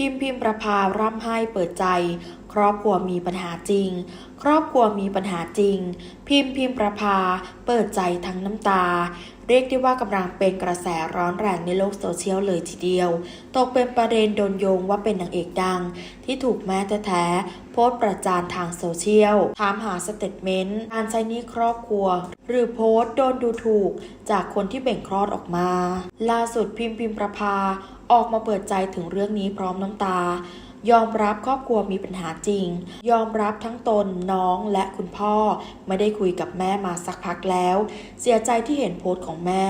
พิมพ์พิมพ์ประภาร่ำไห้เปิดใจ ครอบครัวมีปัญหาจริง ครอบครัวมีปัญหาจริง พิมพ์พิมพ์ประภา เปิดใจทั้งน้ำตา เรียกได้ว่ากำลังเป็นกระแสร้อนแรงในโลกโซเชียลเลยทีเดียว ตกเป็นประเด็นโดนโยงว่าเป็นนางเอกดัง ที่ถูกแม่แท้ๆโพสต์ประจานทางโซเชียล ถามหาสเตตเมนต์การใช้นี้ครอบครัว หรือโพสต์โดนดูถูก จากคนที่เบ่งคลอดออกมา ล่าสุดพิมพ์พิมพ์ประภาออกมาเปิดใจถึงเรื่องนี้พร้อมน้ำตา ยอมรับครอบครัวมีปัญหาจริง ยอมรับทั้งตนน้องและคุณพ่อ ไม่ได้คุยกับแม่มาสักพักแล้ว เสียใจที่เห็นโพสต์ของแม่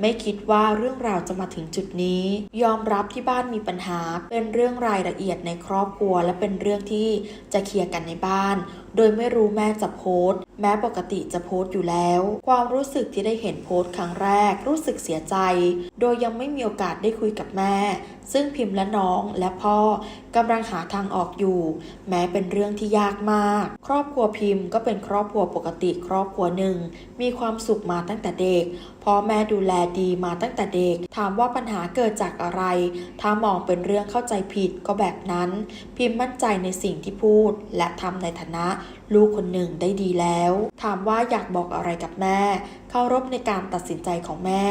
ไม่คิดว่าเรื่องราวจะมาถึงจุดนี้ ยอมรับที่บ้านมีปัญหา เป็นเรื่องรายละเอียดในครอบครัว และเป็นเรื่องที่จะเคลียร์กันในบ้าน โดยไม่รู้แม่จะโพสต์ แม้ปกติจะโพสต์อยู่แล้ว ความรู้สึกที่ได้เห็นโพสต์ครั้งแรกรู้สึกเสียใจ โดยยังไม่มีโอกาสได้คุยกับแม่ ซึ่งพิมพ์และน้องและพ่อกำลังหาทางออกอยู่ แม้เป็นเรื่องที่ยากมาก ครอบครัวพิมพ์ก็เป็นครอบครัวปกติครอบครัวหนึ่ง มีความสุขมาตั้งแต่เด็กพ่อแม่ดูแลดีมาตั้งแต่เด็ก ถามว่าปัญหาเกิดจากอะไร ถ้ามองเป็นเรื่องเข้าใจผิดก็แบบนั้น พิมพ์มั่นใจในสิ่งที่พูด และทำในฐานะลูกคนหนึ่งได้ดีแล้ว ถามว่าอยากบอกอะไรกับแม่ เคารพในการตัดสินใจของแม่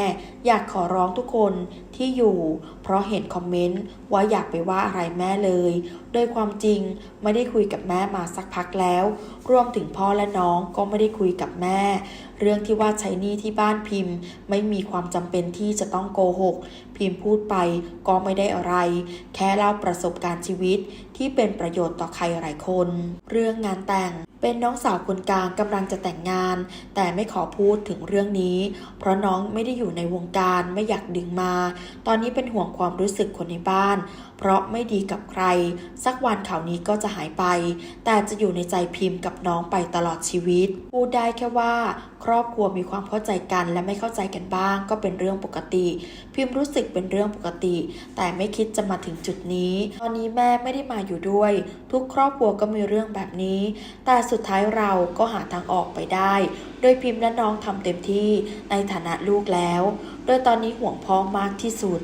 อยากขอร้องทุกคนที่อยู่ เพราะเห็นคอมเมนต์ว่าอยากไปว่าอะไรแม่เลย โดยความจริงไม่ได้คุยกับแม่มาสักพักแล้ว รวมถึงพ่อและน้องก็ไม่ได้คุยกับแม่ เรื่องที่ว่าใช้หนี้ที่บ้านพิมพ์ ไม่มีความจำเป็นที่จะต้องโกหก พิมพ์พูดไปก็ไม่ได้อะไร แค่เล่าประสบการณ์ชีวิตที่เป็นประโยชน์ต่อใครหลายคน เรื่องงานแต่แต่ง เป็นน้องสาวคนกลางกำลังจะแต่งงาน แต่ไม่ขอพูดถึงเรื่องนี้ เพราะน้องไม่ได้อยู่ในวงการไม่อยากดึงมา ตอนนี้เป็นห่วงความรู้สึกคนในบ้าน เพราะไม่ดีกับใคร สักวันข่าวนี้ก็จะหายไป แต่จะอยู่ในใจพิมพ์กับน้องไปตลอดชีวิต พูดได้แค่ว่า ครอบครัวมีความเข้าใจกันและไม่เข้าใจกันบ้าง ก็เป็นเรื่องปกติ พิมพ์รู้สึกเป็นเรื่องปกติ แต่ไม่คิดจะมาถึงจุดนี้ ตอนนี้แม่ไม่ได้มาอยู่ด้วย ทุกครอบครัวก็มีเรื่องแบบนี้แต่สุดท้ายเราก็หาทางออกไปได้ โดยพิมพ์และน้องทำเต็มที่ในฐานะลูกแล้ว โดยตอนนี้ห่วงพ่อมากที่สุด